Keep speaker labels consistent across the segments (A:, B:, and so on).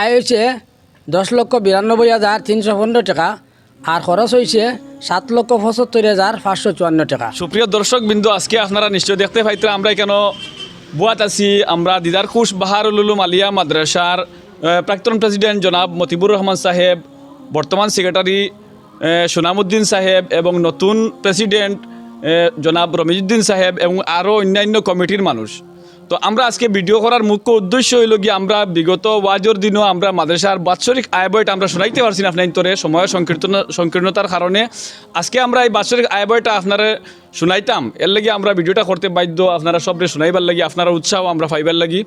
A: আয় হয়েছে দশ লক্ষ বিরানব্বই হাজার তিনশো পনেরো টাকা আর খরচ হয়েছে সাত লক্ষ পঁচাত্তর হাজার পাঁচশো চুয়ান্ন টাকা।
B: সুপ্রিয় দর্শক বিন্দু, আজকে আপনারা নিশ্চয় দেখতে পাইতে আমরা কেন বুয়াত আছি, আমরা দিদার খুশ বাহারুল উলুম আলিয়া মাদ্রাসার প্রাক্তন প্রেসিডেন্ট জনাব মতিবুর রহমান সাহেব, বর্তমান সেক্রেটারি সোনামুদ্দিন সাহেব এবং নতুন প্রেসিডেন্ট জনাব রমিজুদ্দিন সাহেব এবং আরও অন্যান্য কমিটির মানুষ। তো আমরা আজকে ভিডিও করার মুখ্য উদ্দেশ্য হইল কি আমরা বিগত ওয়াজর দিনও আমরা মাদ্রাসার বাৎসরিক আয় বয়টা আমরা শোনাইতে পারছি না আপনার তোরে সময় সংকীর্তন, সংকীর্ণতার কারণে। আজকে আমরা এই বাৎসরিক আয় বইটা আপনারা শুনাইতাম। এর লাগি আমরা ভিডিওটা করতে বাধ্য আপনারা সবরে শুনাইবার লাগি, আপনারা উৎসাহ আমরা পাইবার লাগি।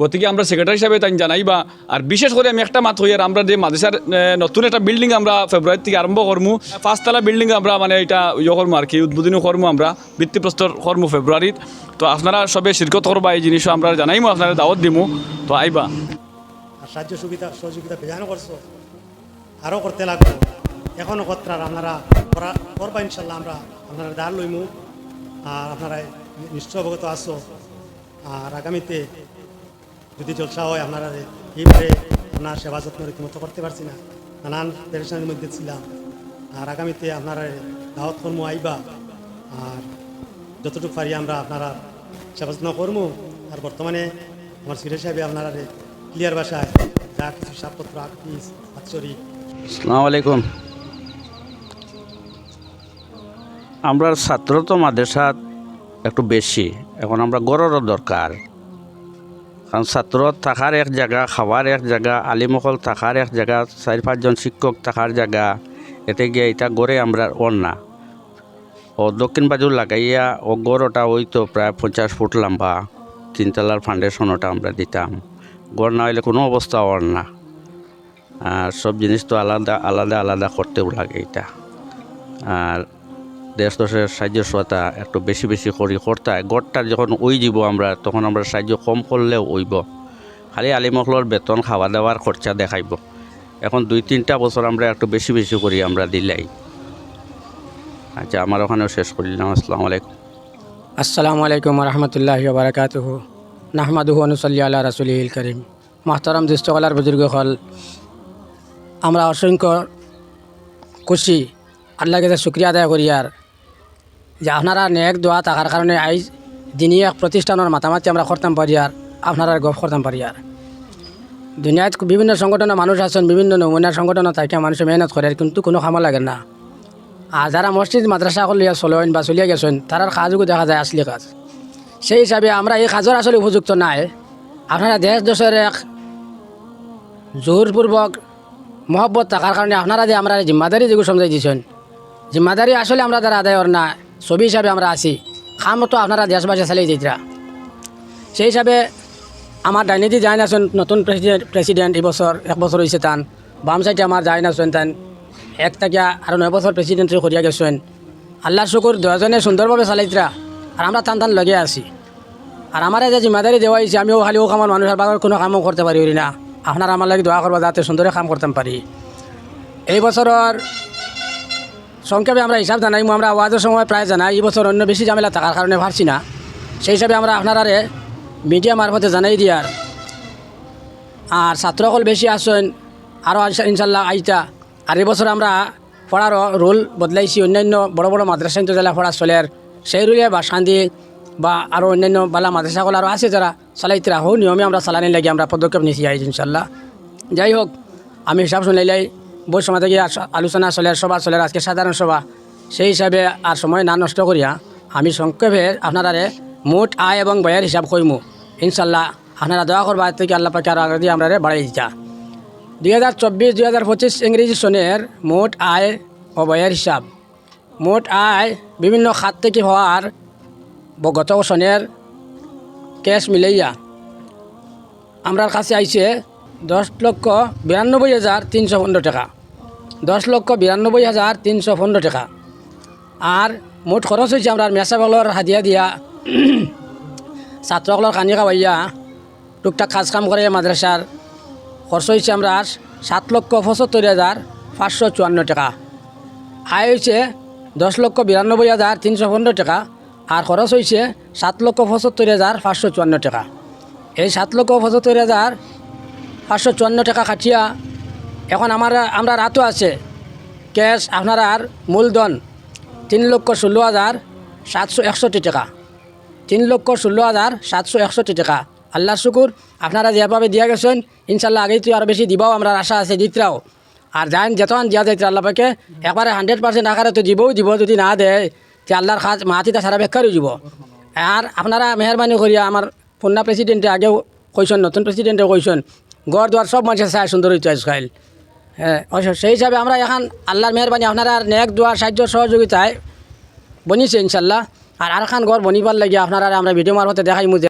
B: গতিকে আমরা সেক্রেটারি হিসাবে তাই জানাইবা। আর বিশেষ করে আমি একটা মাত হইয়ার আমরা যে মাদ্রাসার নতুন একটা বিল্ডিং আমরা ফেব্রুয়ারি থেকে আরম্ভ করমু। পাঁচতলা বিল্ডিং আমরা মানে এটা ইয়ে করমু আর কি উদ্বোধনী করমু আমরা। ভিত্তিপ্রস্তর করমু ফেব্রুয়ারিত। তো আপনারা সবে শিরকত করবা এই জিনিসও আমরা জানাইমু, আপনারা দাওয়াত দিমু। তো আইবা।
C: সাহায্য সুবিধা সহযোগিতা বেজানো করছ। আরও করতে লাগবো। এখনও কর্তার আপনারা করা করবা ইনশাল্লাহ আমরা। আপনারা দাঁড় লইমু। আর আপনারা নিশ্চয় অবগত আসো আর আগামীতে যদি জলসা হয়, আপনারা এইভাবে আপনার সেবা যত্ন রীতিমতো করতে পারছি না। নানান পেরেশানির মধ্যে ছিলাম। আর আগামীতে আপনারা দাওয়াত কর্ম, আইবা। আর যতটুকু পারি আমরা আপনারা সেবা যত্ন করব আর বর্তমানে আমার সিরিয়াস সাহেবে আপনারা ক্লিয়ার ভাষায় যা কিছু হিসাবপত্র আকিস
D: আলাইকুম আমরা ছাত্র তো মাদ্রাসাত একটু বেশি, এখন আমরা গড়েরও দরকার। কারণ ছাত্র থাকার এক জায়গা, খাওয়ার এক জায়গা আলিমকল থাকার এক জায়গা, চার পাঁচজন শিক্ষক থাকার জায়গা, এতে গিয়ে এটা গড়ে আমরা ওর না ও দক্ষিণ বাজু লাগাইয়া ও গড়টা ওই তো প্রায় পঞ্চাশ ফুট লম্বা। তিনতলার ফাউন্ডেশনটা আমরা দিতাম। গড় না হইলে কোনো অবস্থা ওর না। আর সব জিনিস তো আলাদা আলাদা আলাদা করতেও লাগে এটা। আর দেশ দশের সাহায্য সহায়তা একটু বেশি বেশি করি, করতে হয় গড়টা যখন ওই যাব আমরা, তখন আমরা সাহায্য কম করলেও ওইব। খালি আলিমকলর বেতন খাওয়া দাওয়ার খরচা দেখাইব। এখন দুই, তিনটা বছর আমরা একটু বেশি বেশি করি আমরা দিলাই। আচ্ছা আমার ওখানেও শেষ করলাম আসসালামু আলাইকুম।
A: আসসালামু আলাইকুম রহমতুল্লাহ বারকাতুহু। নাহমাদুহু অনুসল্লি আল্লাহ রসুলিল করিম। মাহতারাম দৃষ্টকলার বুজুর্গ হল আমরা অসংখ্য খুশি আল্লাহ কাছে শুক্রিয়া আদায় করি আর যে আপনারা নেক দোয়া থাকার কারণে আইজ দিনই এক প্রতিষ্ঠানের মাতামাতি আমরা করতাম পারি আর আপনারা গপ করতাম পারি আর। দুনিয়াত বিভিন্ন সংগঠনের মানুষ আছেন, বিভিন্ন নমুনার সংগঠন থাকে, মানুষে মেহনত করে, কিন্তু কোনো কামো লাগে না। আর যারা মসজিদ, মাদ্রাসা করলিয়া চলেন বা চলিয়া গেছেন তারার কাজও দেখা যায় আসলি কাজ। সেই হিসাবে আমরা এই কাজের আসলে উপযুক্ত নাই। আপনারা দেশ, দেশের এক জোরপূর্বক মহব্বত থাকার কারণে আপনারা যে আমরা জিম্মাদারি যেগুলো সমঝাই দিয়েছেন জিম্মাদারি আসলে আমরা দ্বারা আদায় না ছবি হিসাবে আমরা আছি। খাম তো আপনারা দেশবাসী চালিয়ে দিতরা সেই হিসাবে আমার ডাইনিটি যাই আছেন নতুন প্রেসিডেন্ট প্রেসিডেন্ট এই বছর এক বছর হয়েছে তান বাম সাইডে আমার যাই আছেন তান এক টাকিয়া আর নয় বছর প্রেসিডেন্ট করিয়া গেছেন আল্লাহর শুকুর দুজনে সুন্দরভাবে চালাইতরা আর আমরা টান টান লগে আছি। আর আমার যে জিম্মাদারি দেওয়া হয়েছে আমিও খালি ও কামার মানুষের বাবার কোনো কামও করতে পারি না। আপনারা আমার লাগে দোয়া করবা যাতে সুন্দরে কাম করতে পারি এই বছরের সংক্ষেপে আমরা হিসাব জানাই আমরা আওয়াজের সময় প্রায় জানাই, এই বছর অন্য বেশি ঝামেলা থাকার কারণে পারছি না। সেই হিসাবে আমরা আপনারারে মিডিয়া মারফতে জানাই দিয়ার আর ছাত্রসকল বেশি আসেন আরও ইনশাল্লাহ আইতা আর এবছর আমরা পড়ারও রুল বদলাইছি অন্যান্য বড় বড় মাদ্রাসা জেলা পড়া চলের সেই রুলে বা শান্তি বা আরও অন্যান্য বালা মাদ্রাসাগুলো আরও আছে যারা চালাইতরা হোক নিয়মে আমরা চালানি লাগে আমরা পদক্ষেপ নিয়েছি আইজ ইনশাল্লাহ যাই হোক, আমি হিসাব শুনাইলাই বই সময় থেকে আলোচনা চলে সভা চলে আজকে সাধারণ সভা। সেই হিসাবে আর সময় না নষ্ট করিয়া আমি সংক্ষেপে আপনারারে মোট আয় এবং ব্যয়ের হিসাব কইমু। ইনশাল্লাহ আপনারা দয়া করবা থেকে আল্লাহ পাকে আরও আগে আমরা বাড়াই দিতা। দুই হাজার চব্বিশ, দুই হাজার পঁচিশ ইংরেজি সনের মোট আয় ও ব্যয়ের হিসাব। মোট আয় বিভিন্ন খাত থেকে হওয়ার গত সনের ক্যাশ মিলাইয়া। আমরার কাছে আইছে দশ লক্ষ বিরানব্বই হাজার তিনশো পনেরো টাকা। দশ লক্ষ বিরানব্বই হাজার তিনশো পনেরো টাকা। আর মোট খরচ হয়েছে আমরা মেসাবলৰ হাদিয়া দিয়া ছাত্রসকলের কানি খাওয়াইয়া টুকটাক কাজ কাম করে মাদ্রাসার খরচ হয়েছে আমরা সাত লক্ষ পঁচাত্তর হাজার পাঁচশো চুয়ান্ন টাকা। আয় হয়েছে দশ লক্ষ বিরানব্বই হাজার তিনশো পনেরো টাকা আর খরচ হয়েছে সাত লক্ষ পঁচাত্তর হাজার পাঁচশো চুয়ান্ন টাকা। এই সাত লক্ষ পঁচাত্তর হাজার পাঁচশো চুয়ান্ন টাকা খাটিয়া এখন আমার, আমরা রাতও আছে। ক্যাশ আপনার আর মূলধন তিন লক্ষ ষোলো হাজার সাতশো একষট্টি টাকা। তিন লক্ষ ষোলো হাজার সাতশো একষট্টি টাকা। আল্লাহ শুকুর। আপনারা যেভাবে দিয়া গেছেন, ইনশাল্লাহ আগেই তো আরও বেশি দিবাও, আমরা আশা আছে, দিতরাও। আর যাইন, যেতন দিয়া যাইতে আল্লাহ পাকে, একবারে হান্ড্রেড পার্সেন্ট আকারে তো দিবও দিব, যদি না দেয়, যে আল্লাহর খাজ মাতিটা সারা বেকারই দিব। আর আপনারা মেহরবানি করিয়া, আমার পুন্না প্রেসিডেন্টে আগেও কইসন নতুন প্রেসিডেন্টে কইসন গড় দুয়ার সব মানুষের চায় সুন্দর হইতে আজকাল। হ্যাঁ সেই হিসাবে আমরা এখন আল্লাহর মেহরবানি, আপনারা নেক দোয়ার, সাহায্য সহযোগিতায় বনিছে ইনশাল্লাহ। আর আর খান ঘর বনিবার লাগিয়ে আপনারা আমরা ভিডিও মারফতে দেখাইমু যে